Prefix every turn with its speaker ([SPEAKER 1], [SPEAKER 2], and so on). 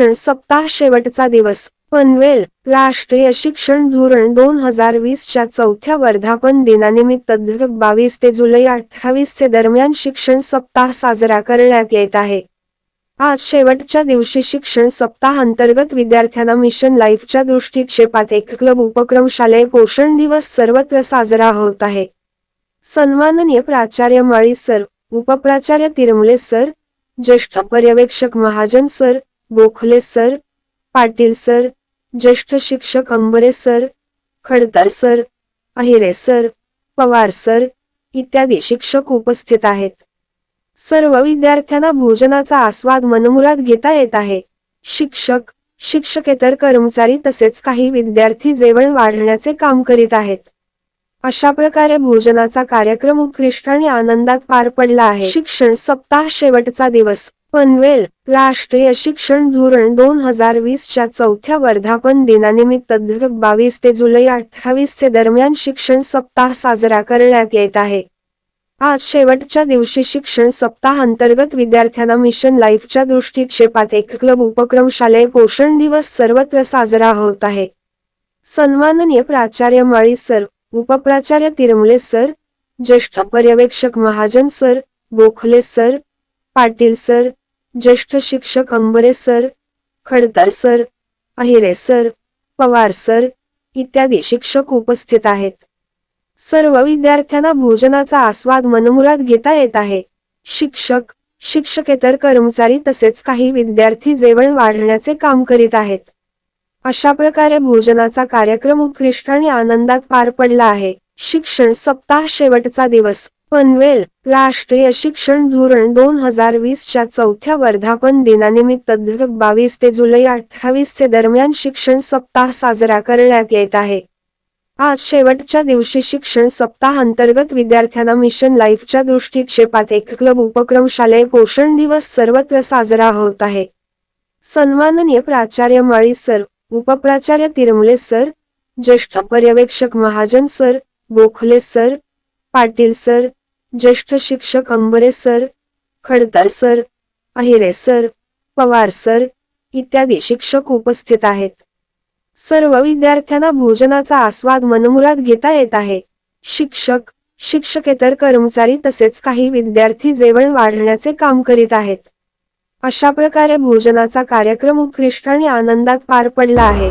[SPEAKER 1] शिक्षण सप्ताह शेवटचा दिवस. पनवेल राष्ट्रीय शिक्षण धोरण दोन हजार वीसच्या चौथ्या वर्धापन दिनानिमित्त बावीस ते जुलै अठ्ठावीस चे दरम्यान शिक्षण सप्ताह साजरा करण्यात येत आहे. आज शेवटच्या दिवशी शिक्षण सप्ताह अंतर्गत विद्यार्थ्यांना मिशन लाईफच्या दृष्टिक्षेपात एक क्लब उपक्रम शालेय पोषण दिवस सर्वत्र साजरा होत आहे. सन्माननीय प्राचार्य माळी सर उपप्राचार्य तिरमुले सर ज्येष्ठ पर्यवेक्षक Mahajan sir Gokhale sir Patil sir ज्येष्ठ शिक्षक Ambare sir Khadtar sir Ahire sir Pawar sir इत्यादी शिक्षक उपस्थित आहेत. सर्व विद्यार्थ्यांना भोजनाचा आस्वाद मनमुरात घेता येत आहे. शिक्षक शिक्षकेतर कर्मचारी तसेच काही विद्यार्थी जेवण वाढण्याचे काम करीत आहेत. अशा प्रकारे भोजनाचा कार्यक्रम उत्कृष्ट आणि आनंदात पार पडला आहे. शिक्षण सप्ताह शेवटचा दिवस. पनवेल राष्ट्रीय शिक्षण धोरण दोन हजार वीसच्या चौथ्या वर्धापन दिनानिमित्त बावीस ते जुलै अठ्ठावीस चे दरम्यान शिक्षण सप्ताह साजरा करण्यात येत आहे. आज शेवटच्या दिवशी शिक्षण सप्ताह अंतर्गत विद्यार्थ्यांना मिशन लाईफच्या दृष्टिक्षेपात एक क्लब उपक्रम शालेय पोषण दिवस सर्वत्र साजरा होत आहे. सन्माननीय प्राचार्य माळी सर उपप्राचार्य तिरमुले सर ज्येष्ठ पर्यवेक्षक Mahajan sir Gokhale sir Patil sir ज्येष्ठ शिक्षक Ambare sir Khadtar sir Ahire sir Pawar sir इत्यादी शिक्षक उपस्थित आहेत. सर्व विद्यार्थ्यांना भोजनाचा आस्वाद मनमुरात घेता येत आहे. शिक्षक शिक्षकेतर कर्मचारी तसेच काही विद्यार्थी जेवण वाढण्याचे काम करीत आहेत. अशा प्रकारे भोजनाचा कार्यक्रम उत्कृष्ट आणि आनंदात पार पडला आहे. शिक्षण सप्ताह शेवटचा दिवस. पनवेल राष्ट्रीय शिक्षण धोरण दोन हजार वीसच्या चौथ्या वर्धापन दिनानिमित्त बावीस ते जुलै अठ्ठावीस चे दरम्यान शिक्षण सप्ताह साजरा करण्यात येत आहे. आज शेवटच्या दिवशी शिक्षण सप्ताह अंतर्गत विद्यार्थ्यांना मिशन लाईफच्या दृष्टिक्षेपात एक क्लब उपक्रम शालेय पोषण दिवस सर्वत्र साजरा होत आहे. सन्माननीय प्राचार्य माळी सर उपप्राचार्य तिरमुले सर ज्येष्ठ पर्यवेक्षक Mahajan sir Gokhale sir Patil sir ज्येष्ठ शिक्षक Ambare sir Khadtar sir Ahire sir Pawar sir इत्यादी शिक्षक उपस्थित आहेत. सर्व विद्यार्थ्यांना भोजनाचा आस्वाद मनमुरात घेता येत आहे. शिक्षक शिक्षकेतर कर्मचारी तसेच काही विद्यार्थी जेवण वाढण्याचे काम करीत आहेत. अशा प्रकारे भोजनाचा कार्यक्रम उत्कृष्ट आणि आनंदात पार पडला आहे.